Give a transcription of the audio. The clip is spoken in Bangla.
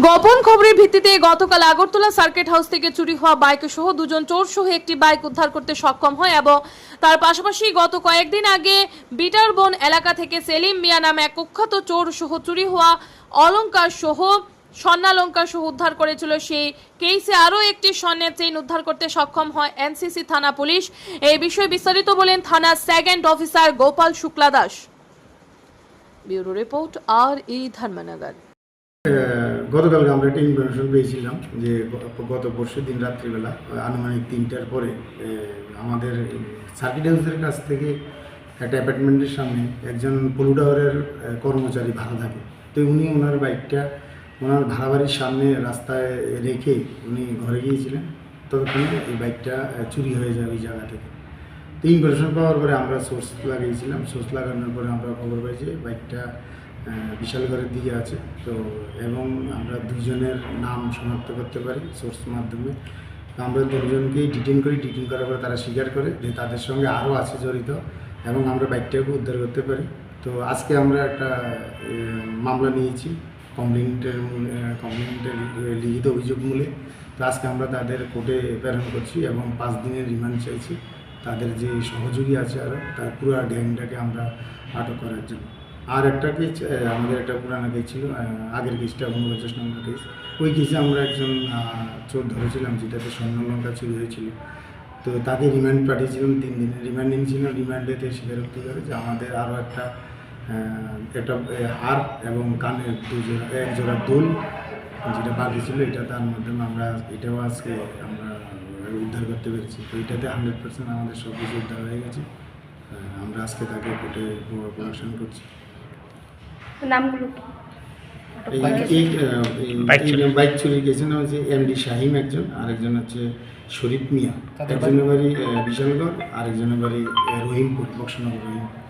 গোপন খবরের ভিত্তিতে গতকাল আগরতলা সার্কিট হাউস থেকে চুরি হওয়া বাইক সহ দুজন চোর সহ একটি বাইক উদ্ধার করতে সক্ষম হয় এবং তার পাশাপাশি গত কয়েকদিন আগে বিটারবন এলাকা থেকে সেলিম মিয়া নামে এক কুখ্যাত চোর সহ চুরি হওয়া অলংকার সহ, স্বর্ণালঙ্কার সহ উদ্ধার করেছিল। সেই কেইসে আরও একটি স্বর্ণের চেইন উদ্ধার করতে সক্ষম হয় এনসিসি থানা পুলিশ। এই বিষয়ে বিস্তারিত বলেন থানার second officer Gopal Shukla Das. Bureau report আর ই ধর্মনগর। গতকালকে আমরা একটা ইনফরমেশন পেয়েছিলাম যে গত পরশু দিন রাত্রিবেলা আনুমানিক তিনটার পরে আমাদের সার্কিট হাউসের কাছ থেকে একটা অ্যাপার্টমেন্টের সামনে একজন পলু টাওয়ারের কর্মচারী ভাড়া থাকে। তো উনি ওনার বাইকটা ওনার ভাড়া বাড়ির সামনে রাস্তায় রেখে উনি ঘরে গিয়েছিলেন। ততক্ষণে এই বাইকটা চুরি হয়ে যায় ওই জায়গা থেকে। তো ইনফরমেশন পাওয়ার পরে আমরা সোর্স লাগিয়েছিলাম। সোর্স লাগানোর পরে আমরা খবর পাই যে বাইকটা বিশালগড়ের দিকে আছে। তো এবং আমরা দুজনের নাম শনাক্ত করতে পারি সোর্স মাধ্যমে। আমরা দুজনকেই ডিটেন করি ডিটেন করার পরে তারা স্বীকার করে যে তাদের সঙ্গে আরও আছে জড়িত এবং আমরা বাইকটাকে উদ্ধার করতে পারি। তো আজকে আমরা একটা মামলা নিয়েছি কমপ্লেন্টের কমপ্লেন্টের লিখিত অভিযোগ মূলে। তো আজকে আমরা তাদের কোর্টে প্রেরণ করছি এবং পাঁচ দিনের রিমান্ড চাইছি। তাদের যে সহযোগী আছে আরও তার পুরো গ্যাংটাকে আমরা আটক করার জন্য। আর একটা কেস আমাদের একটা পুরানো কেস ছিল আগের কেসটা উনপঞ্চাশ নম্বর কেস ওই কেসে আমরা একজন চোর ধরেছিলাম, যেটাতে স্বর্ণলঙ্কা চুরি হয়েছিল। তো তাকে রিমান্ড পাঠিয়েছিলাম তিন দিনে। রিমান্ডিং ছিল রিমান্ডেতে স্বীকারোক্তি করে? যে আমাদের আরও একটা একটা হার এবং কানের দুজোড়া এক জোড়া দুল যেটা বাকি ছিল, এটা তার মাধ্যমে আমরা এটাও আজকে আমরা উদ্ধার করতে পেরেছি। তো এটাতে হান্ড্রেড পার্সেন্ট আমাদের সব কিছু উদ্ধার হয়ে গেছে। আমরা আজকে তাকে কোর্টে প্রোডাকশন করছি। নামগুলো বাইক চুরি গেছেন হচ্ছে এমডি শাহিম একজন আরেকজন হচ্ছে শরীফ মিয়া। একজনের বাড়ি? বিশালগড় আরেকজনের বাড়ি রহিমপুর বক্সনগর রহিমপুর।